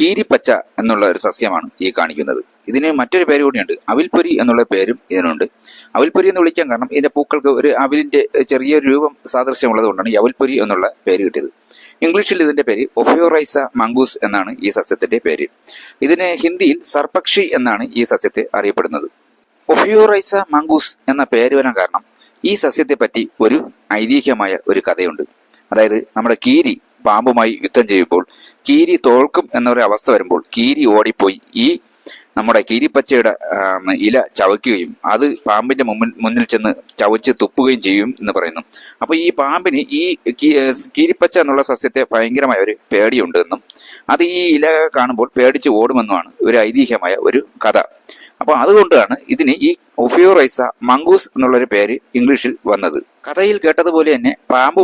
കീരിപ്പച്ച എന്നുള്ള ഒരു സസ്യമാണ് ഈ കാണിക്കുന്നത്. ഇതിന് മറ്റൊരു പേര് കൂടിയുണ്ട്. അവിൽപ്പൊരി എന്നുള്ള പേരും ഇതിനുണ്ട്. അവിൽപ്പൊരി എന്ന് വിളിക്കാൻ കാരണം ഇതിന്റെ പൂക്കൾക്ക് ഒരു അവിലിന്റെ ചെറിയ രൂപം സാദൃശ്യമുള്ളത് കൊണ്ടാണ് ഈ അവിൽപ്പൊരി എന്നുള്ള പേര് കിട്ടിയത്. ഇംഗ്ലീഷിൽ ഇതിന്റെ പേര് ഒഫിയോറൈസ മംഗൂസ് എന്നാണ് ഈ സസ്യത്തിന്റെ പേര്. ഇതിനെ ഹിന്ദിയിൽ സർപ്പക്ഷി എന്നാണ് ഈ സസ്യത്തെ അറിയപ്പെടുന്നത്. ഒഫിയോറൈസ മംഗൂസ് എന്ന പേര് വരാൻ കാരണം ഈ സസ്യത്തെ പറ്റി ഒരു ഐതിഹ്യമായ ഒരു കഥയുണ്ട്. അതായത് നമ്മുടെ കീരി പാമ്പുമായി യുദ്ധം ചെയ്യുമ്പോൾ കീരി തോൽക്കും എന്നൊരു അവസ്ഥ വരുമ്പോൾ കീരി ഓടിപ്പോയി. ഈ നമ്മുടെ കീരിപ്പച്ചയുടെ ഇല ചവയ്ക്കുകയും അത് പാമ്പിന്റെ മുമ്പിൽ മുന്നിൽ ചെന്ന് ചവച്ച് തുപ്പുകയും ചെയ്യും എന്ന് പറയുന്നു. അപ്പൊ ഈ പാമ്പിന് ഈ കീരിപ്പച്ച എന്നുള്ള സസ്യത്തെ ഭയങ്കരമായ ഒരു പേടിയുണ്ടെന്നും അത് ഈ ഇല കാണുമ്പോൾ പേടിച്ച് ഓടുമെന്നുമാണ് ഒരു ഐതിഹ്യമായ ഒരു കഥ. അപ്പോൾ അതുകൊണ്ടാണ് ഇതിന് ഈ ഒഫിയോറൈസ മംഗൂസ് എന്നുള്ളൊരു പേര് ഇംഗ്ലീഷിൽ വന്നത്. കഥയിൽ കേട്ടതുപോലെ തന്നെ പാമ്പ്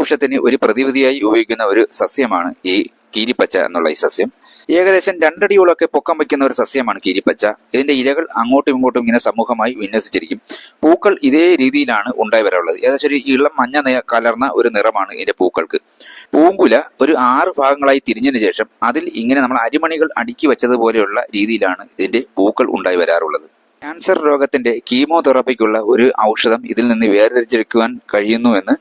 ഒരു പ്രതിവിധിയായി ഉപയോഗിക്കുന്ന ഒരു സസ്യമാണ് ഈ കീരിപ്പച്ച എന്നുള്ള ഈ സസ്യം. ഏകദേശം രണ്ടടിയോളൊക്കെ പൊക്കം വയ്ക്കുന്ന ഒരു സസ്യമാണ് കീരിപ്പച്ച. ഇതിന്റെ ഇലകൾ അങ്ങോട്ടും ഇങ്ങോട്ടും ഇങ്ങനെ സമൂഹമായി വിന്യസിച്ചിരിക്കും. പൂക്കൾ ഇതേ രീതിയിലാണ് ഉണ്ടായി വരാറുള്ളത് ഏകദേശം ഒരു ഇളം മഞ്ഞ കലർന്ന ഒരു നിറമാണ് ഇതിന്റെ പൂക്കൾക്ക്. പൂങ്കുല ഒരു ആറ് ഭാഗങ്ങളായി തിരിഞ്ഞതിന് ശേഷം അതിൽ ഇങ്ങനെ നമ്മൾ അരിമണികൾ അടുക്കി വെച്ചതുപോലെയുള്ള രീതിയിലാണ് ഇതിന്റെ പൂക്കൾ ഉണ്ടായി വരാറുള്ളത്. ക്യാൻസർ രോഗത്തിന്റെ കീമോതെറാപ്പിക്കുള്ള ഒരു ഔഷധം ഇതിൽ നിന്ന് വേർതിരിച്ചെടുക്കുവാൻ കഴിയുന്നു എന്ന്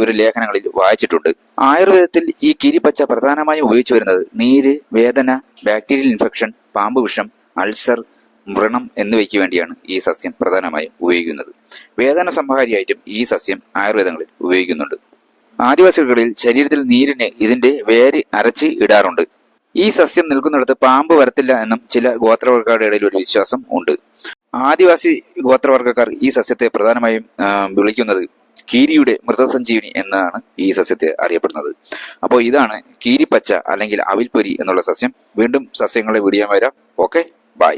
ഒരു ലേഖനങ്ങളിൽ വായിച്ചിട്ടുണ്ട്. ആയുർവേദത്തിൽ ഈ കിരിപ്പച്ച പ്രധാനമായും ഉപയോഗിച്ചു വരുന്നത് നീര് വേദന ബാക്ടീരിയൽ ഇൻഫെക്ഷൻ പാമ്പ് വിഷം അൾസർ വ്രണം എന്നിവയ്ക്ക് വേണ്ടിയാണ് ഈ സസ്യം പ്രധാനമായും ഉപയോഗിക്കുന്നത്. വേദന സംഹാരിയായിട്ടും ഈ സസ്യം ആയുർവേദങ്ങളിൽ ഉപയോഗിക്കുന്നുണ്ട്. ആദിവാസികളിൽ ശരീരത്തിൽ നീരിന് ഇതിന്റെ വേര് അരച്ച് ഇടാറുണ്ട്. ഈ സസ്യം നിൽക്കുന്നിടത്ത് പാമ്പ് വരത്തില്ല എന്നും ചില ഗോത്രവർഗക്കാരുടെ ഇടയിൽ ഒരു വിശ്വാസം ഉണ്ട്. ആദിവാസി ഗോത്രവർഗക്കാർ ഈ സസ്യത്തെ പ്രധാനമായും വിളിക്കുന്നത് കീരിയുടെ മൃതസഞ്ജീവനി എന്നാണ് ഈ സസ്യത്തെ അറിയപ്പെടുന്നത്. അപ്പോൾ ഇതാണ് കീരിപ്പച്ച അല്ലെങ്കിൽ അവിൽപ്പൊരി എന്നുള്ള സസ്യം. വീണ്ടും സസ്യങ്ങളെ വീഡിയോ വരാം. Okay bye.